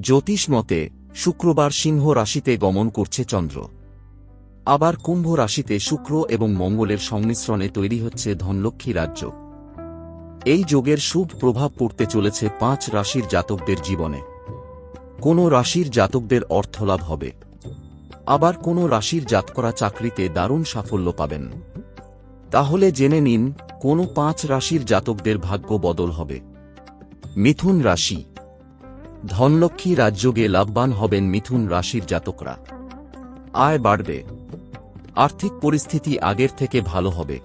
জ্যোতিষ মতে, শুক্রবার সিংহ রাশিতে গমন করছে চন্দ্র। আবার কুম্ভ রাশিতে শুক্র এবং মঙ্গলের সংমিশ্রণে তৈরি হচ্ছে ধনলক্ষ্মী রাজ্য। এই যোগের শুভ প্রভাব পড়তে চলেছে পাঁচ রাশির জাতকদের জীবনে। কোন রাশির জাতকদের অর্থলাভ হবে। আবার কোন রাশির জাতকরা চাকরিতে দারুণ সাফল্য পাবেন। তাহলে জেনে নিন, কোন পাঁচ রাশির জাতকদের ভাগ্য বদল হবে। মিথুন রাশি ধনলক্ষ্মী রাজযোগে লাভবান হবেন মিথুন রাশির জাতকরা। আয় বাড়বে। আর্থিক পরিস্থিতি আগের থেকে ভালো হবে।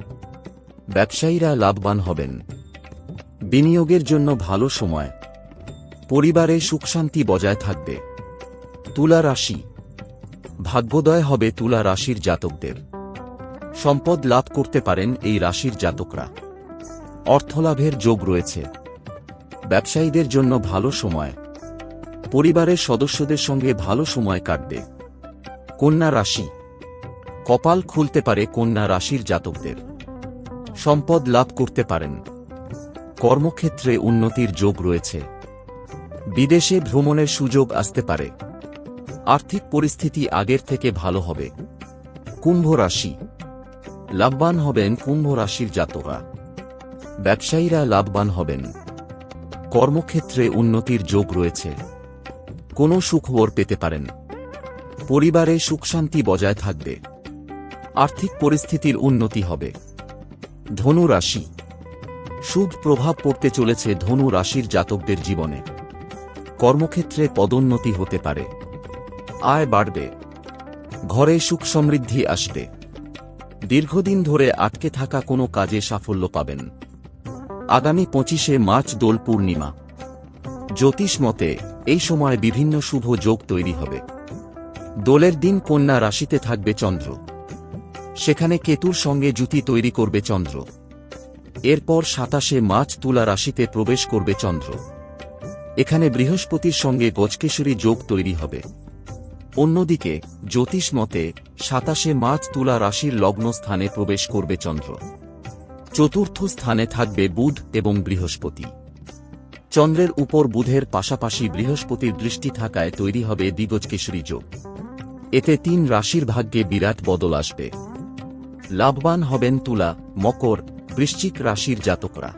ব্যবসায়ীরা লাভবান হবেন। বিনিয়োগের জন্য ভালো সময়। পরিবারে সুখশান্তি বজায় থাকবে। তুলা রাশি। ভাগ্যোদয় হবে তুলা রাশির জাতকদের। সম্পদ লাভ করতে পারেন এই রাশির জাতকরা। অর্থলাভের যোগ রয়েছে। ব্যবসায়ীদের জন্য ভালো সময়। পরিবারের সদস্যদের সঙ্গে ভালো সময় কাটবে। কন্যা রাশি। কপাল খুলতে পারে কন্যা রাশির জাতকদের। সম্পদ লাভ করতে পারেন। কর্মক্ষেত্রে উন্নতির যোগ রয়েছে। বিদেশে ভ্রমণের সুযোগ আসতে পারে। আর্থিক পরিস্থিতি আগের থেকে ভালো হবে। কুম্ভ রাশি। লাভবান হবেন কুম্ভ রাশির জাতকরা। ব্যবসায়ীরা লাভবান হবেন। কর্মক্ষেত্রে উন্নতির যোগ রয়েছে। কোনো সুখবর পেতে পারেন। পরিবারে সুখশান্তি বজায় থাকবে। আর্থিক পরিস্থিতির উন্নতি হবে। ধনু রাশি। শুভ প্রভাব পড়তে চলেছে ধনু রাশির জাতকদের জীবনে। কর্মক্ষেত্রে পদোন্নতি হতে পারে। আয় বাড়বে। ঘরে সুখ সমৃদ্ধি আসবে। দীর্ঘদিন ধরে আটকে থাকা কোনো কাজে সাফল্য পাবেন। আগামী পঁচিশে মার্চ দোল পূর্ণিমা। জ্যোতিষ মতে এই সময় বিভিন্ন শুভ যোগ তৈরি হবে। দোলের দিন কন্যা রাশিতে থাকবে চন্দ্র। সেখানে কেতুর সঙ্গে জুতি তৈরি করবে চন্দ্র। এরপর সাতাশে মার্চ তুলা রাশিতে প্রবেশ করবে চন্দ্র। এখানে বৃহস্পতির সঙ্গে গজকেশরী যোগ তৈরি হবে। অন্যদিকে, জ্যোতিষ মতে, সাতাশে মার্চ তুলা রাশির লগ্ন স্থানে প্রবেশ করবে চন্দ্র। চতুর্থ স্থানে থাকবে বুধ এবং বৃহস্পতি। চন্দ্রের উপর বুধের পাশাপাশি বৃহস্পতির দৃষ্টি থাকায় তৈরি হবে দিগজকেশরী যোগ। এতে তিন রাশির ভাগ্যে বিরাট বদল আসবে। লাভবান হবেন তুলা, মকর, বৃশ্চিক রাশির জাতকরা।